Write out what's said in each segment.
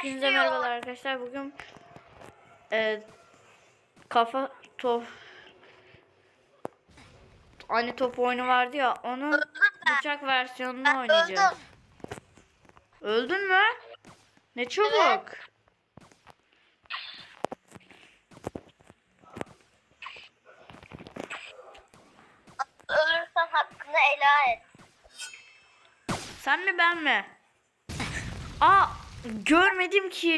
Hepinize merhabalar arkadaşlar. Bugün e, kafa top hani top oyunu vardı ya onun bıçak versiyonunu oynayacağız. Öldün mü? Ne çabuk. Ölürsen hakkını helal et. Sen mi ben mi? Aa görmedim ki.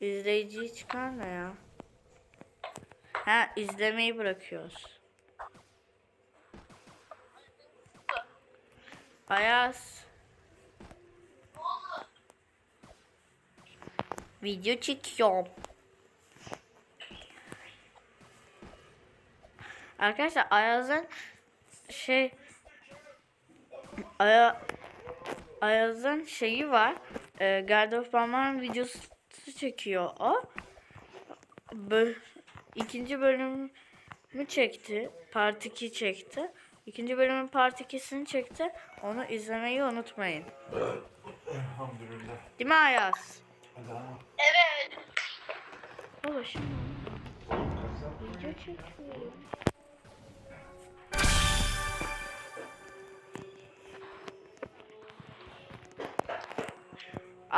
İzleyiciyi çıkarma ya. Ha izlemeyi bırakıyoruz. Ayaz. Video çekiyorum. Arkadaşlar Ayaz'ın şey Aya, Ayaz'ın şeyi var. E, Garden Parmağın videosu çekiyor o. Bö ikinci bölümü çekti. Part 2 çekti. İkinci bölümün part 2'sini çekti. Onu izlemeyi unutmayın. Elhamdülillah. Değil mi Ayaz? Evet. Baba şimdi video çekiyor.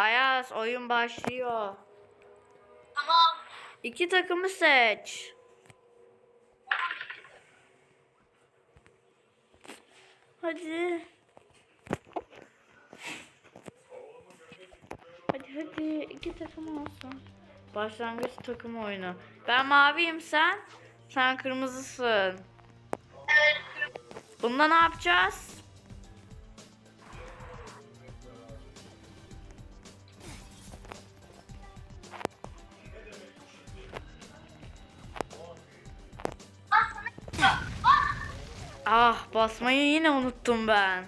Ayaz oyun başlıyor. Tamam. İki takımı seç. Hadi. Hadi hadi iki takım olsun. Başlangıç takımı oyunu. Ben maviyim sen. Sen kırmızısın. Bunda ne yapacağız? Ah basmayı yine unuttum ben.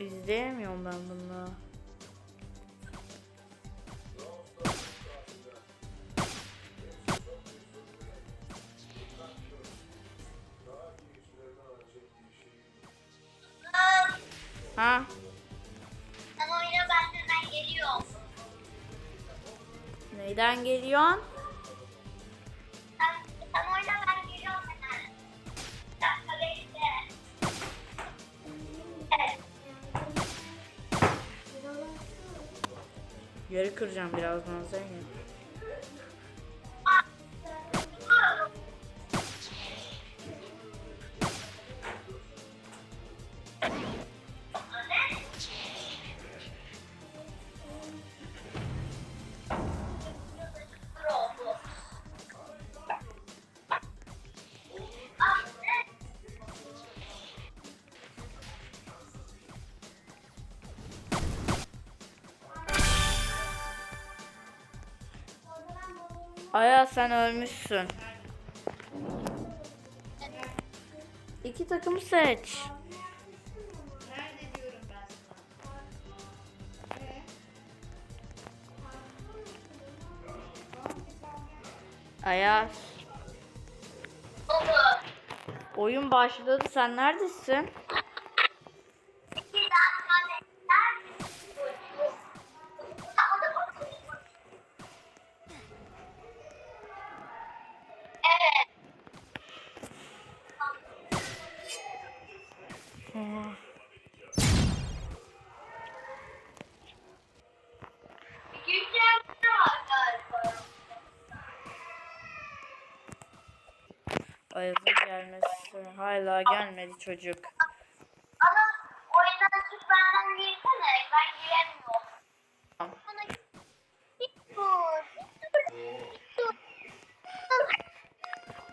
İzleyemiyorum ben bunu. Ha? Sen oyna ben hemen geliyorum. Neyden geliyorsun? Yeri kıracağım birazdan Zeynep. Aya sen ölmüşsün. İki takımı seç. Oldu. Oyun başladı. Sen neredesin? Ayaz'ın gelmesi. Hala gelmedi çocuk. Ama oyuna açıp benden girsene. Ben giremiyorum. Tamam.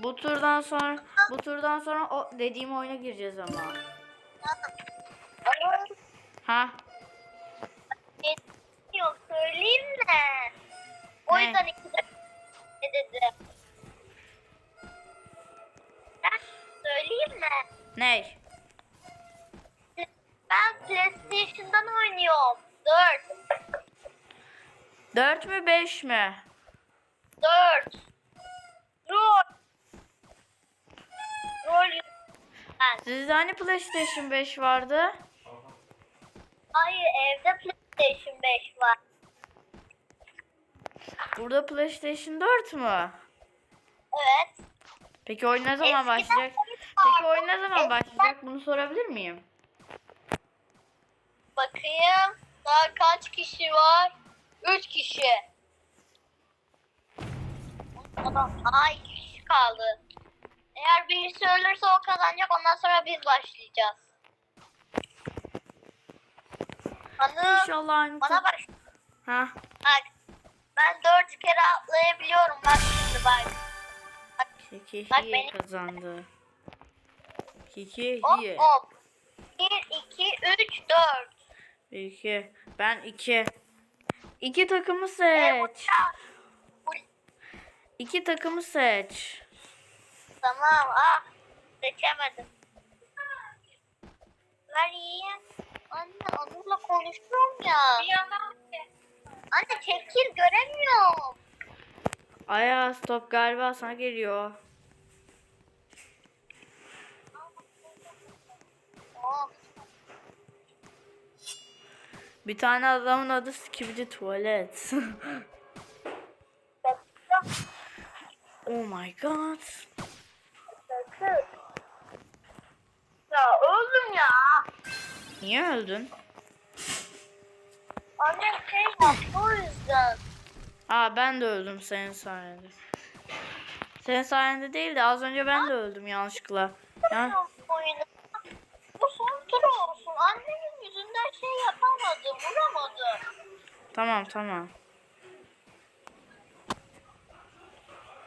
Bu turdan sonra bu turdan sonra o dediğim oyuna gireceğiz ama. Ha? Yok söyleyeyim mi? O yüzden iki dedi? söyleyeyim mi? Ne? Ben PlayStation'dan oynuyorum. 4. 4 mü 5 mi? 4. Rol. Rol. Ben. Sizde hani PlayStation 5 vardı? Hayır evde PlayStation 5 var. Burada PlayStation 4 mu? Evet. Peki oyun ne zaman Eskiden başlayacak? Peki oyun ne zaman Eskiden- başlayacak? Bunu sorabilir miyim? Bakayım. Daha kaç kişi var? 3 kişi. 2 kişi kaldı. Eğer birisi ölürse o kazanacak. Ondan sonra biz başlayacağız. Hanım İnşallah aynı. bana bak. Ha. Bak. Ben 4 kere atlayabiliyorum. Bak şimdi bak. Kiki Bak Hiye beni- kazandı. Kiki Hop Hiye. hop. 1, 2, 3, 4. Bir iki. Ben iki. İki takımı seç. İki takımı seç. Tamam. Ah. Seçemedim. Ver yiyeyim. Anne onunla konuşuyorum ya. Anne çekil göremiyorum. Ayaz top galiba sana geliyor. Bir tane adamın adı Skibidi Tuvalet. oh my god. Ya öldüm ya. Niye öldün? Anne şey yaptı o yüzden. Aa ben de öldüm senin sayende. Senin sayende değil de az önce ben de öldüm yanlışlıkla. Ya. Bu son tur olsun. Annemin yüzünden şey yapamadım. Vuramadım. tamam tamam.